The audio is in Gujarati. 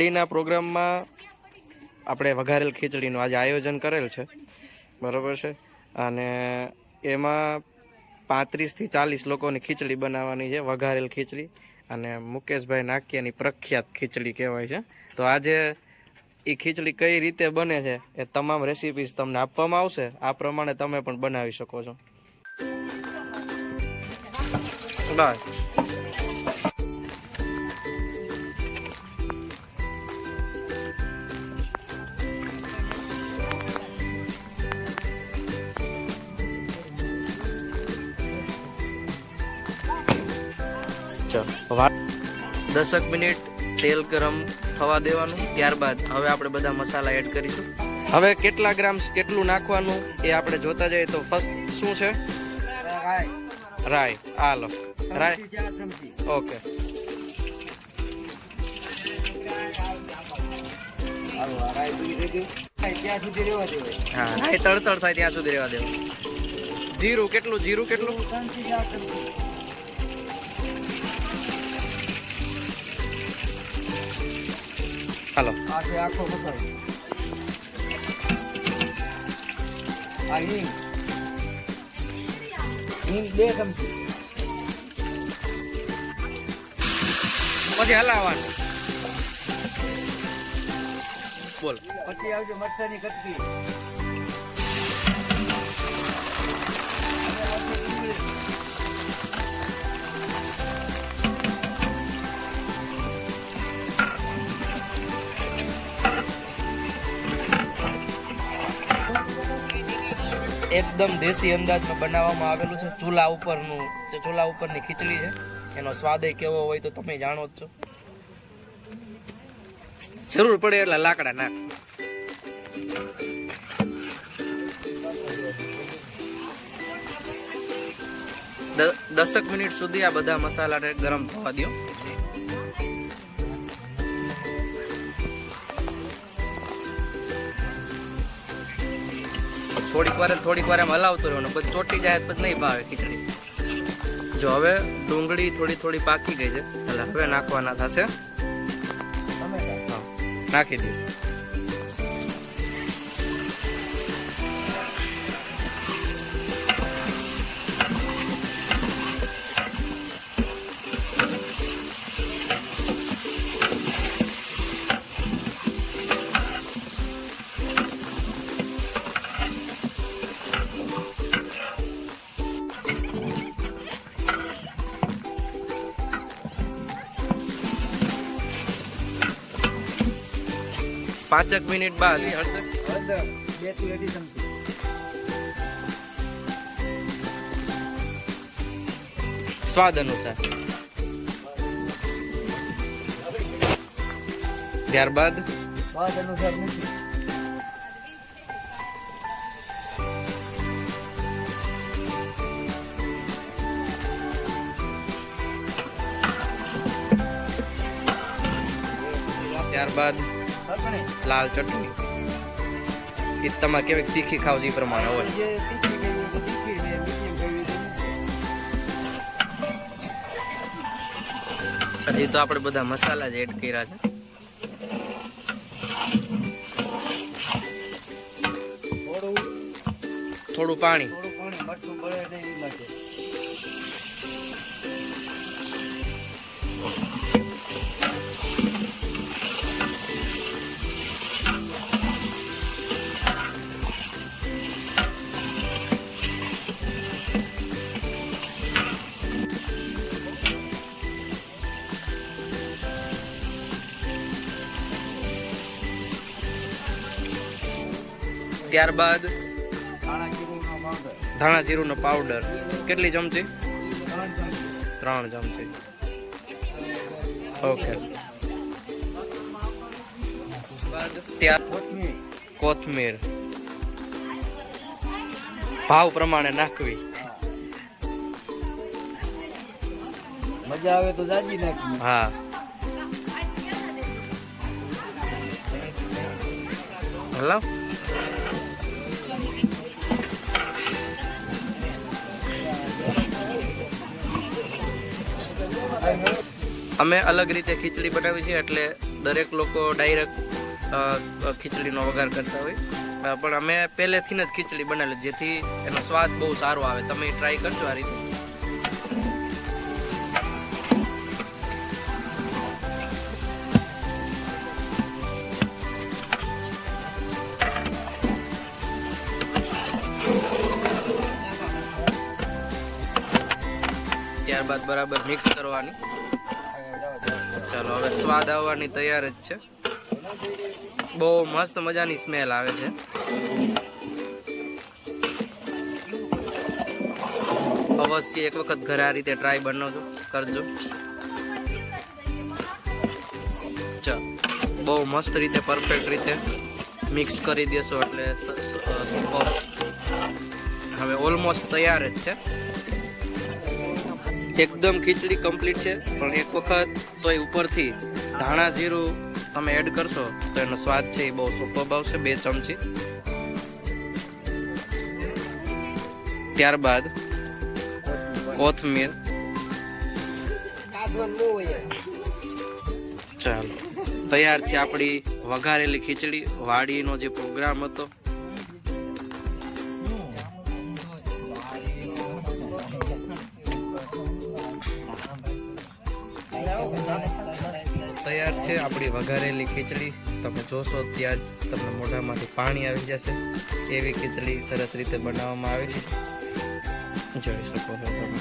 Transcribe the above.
દિવાળીના પ્રોગ્રામમાં આપણે વઘારેલ ખીચડીનું આજે આયોજન કરેલ છે. બરોબર છે? અને એમાં પાંત્રીસથી ચાલીસ લોકોની ખીચડી બનાવવાની છે, વઘારેલ ખીચડી. અને મુકેશભાઈ નાકિયાની પ્રખ્યાત ખીચડી કહેવાય છે. તો આજે એ ખીચડી કઈ રીતે બને છે એ તમામ રેસિપીસ તમને આપવામાં આવશે. આ પ્રમાણે તમે પણ બનાવી શકો છો. બસ વા- દસક મિનિટ તેલ ગરમ થવા દેવાનું ત્યારબાદ હવે આપણે બધા મસાલા એડ કરીશું. હવે કેટલા ગ્રામ કેટલું નાખવાનું એ આપણે જોતા જઈએ તો ફર્સ્ટ શું છે? રાય. હાલો. રાય. ઓકે. હા. રાય તળતળ થાય ત્યાં સુધી રહેવા દેવું. જીરું કેટલું? જીરું કેટલું? હાલો. આખો મસાલો. આ હિંગ. હિંગ બે ચમચી. પછી હલાવવાનું. બોલ. પછી આવજો મરચાની કટકી. એકદમ દેશી અંદાજમાં બનાવવામાં આવેલું છે. ચૂલા ઉપરનું જે ચૂલા ઉપરની ખીચડી છે, એનો સ્વાદ કેવો હોય તો તમે જાણો જ છો. જરૂર પડે એટલે લાકડા નાખ. દસક મિનિટ સુધી આ બધા મસાલાને ગરમ થવા દો થોડીક વાર થોડીક વાર એમ હલાવતો રહેવાનો. પછી ચોટી જાય પછી નહીં ભાવે ખીચડી. જો હવે ડુંગળી થોડી થોડી પાકી ગઈ છે. એટલે હવે નાખવાના થશે. નાખી. દઈએ પાંચક મિનિટ બાદ સ્વાદ અનુસાર. ત્યારબાદ? ત્યારબાદ? લાલ ચટણી. એ તમારે કેવી તીખી ખાવ એ પ્રમાણે હોય. હજી તો આપણે બધા મસાલા જ એડ કર્યા છે. થોડું થોડું પાણી. થોડું પાણી મરચું બળે નહીં ત્યારબાદ ધાણા જીરુંનો પાવડર. કેટલી ચમચી? ત્રણ ચમચી. ઓકે. ત્યાર કોથમીર. કોથમીર. ભાવ પ્રમાણે નાખવી. મજા આવે તો જાજી નાખવી હા. હલાવ અમે અલગ રીતે ખીચડી બનાવી છે એટલે દરેક લોકો ડાયરેક્ટ ખીચડીનો વઘાર કરતા હોય. પણ અમે પહેલેથી જ ખીચડી બનાવેલી, જેથી એનો સ્વાદ બહુ સારો આવે. તમે ટ્રાય કરજો આ રીતે. ત્યારબાદ બરાબર મિક્સ કરવાની. ચાલો, હવે સ્વાદ આવવાની તૈયાર જ છે. બહુ મસ્ત મજાની સ્મેલ આવે છે. અવશ્ય એક વખત ઘરે આ રીતે ટ્રાય બનાવજો કરજો. ચાલો, બહુ મસ્ત રીતે પરફેક્ટ રીતે મિક્સ કરી દેશો એટલે હવે ઓલમોસ્ટ તૈયાર જ છે. એકદમ ખીચડી કમ્પ્લીટ છે. પણ એક વખત તોય ઉપરથી ધાણા જીરું તમે એડ કરશો તો એનો સ્વાદ છે એ બહુ સુપર આવશે, બે ચમચી. ત્યારબાદ કોથમીર. ચાલો. તૈયાર છે આપણી વઘારેલી ખીચડી. વાડીનો જે પ્રોગ્રામ હતો તૈયાર છે. આપણી વઘારેલી ખીચડી તમે જોશો ત્યાં જ તમને મોઢામાંથી પાણી આવી જશે. એવી ખીચડી સરસ રીતે બનાવવામાં આવી છે. જોઈ શકો છો તમે.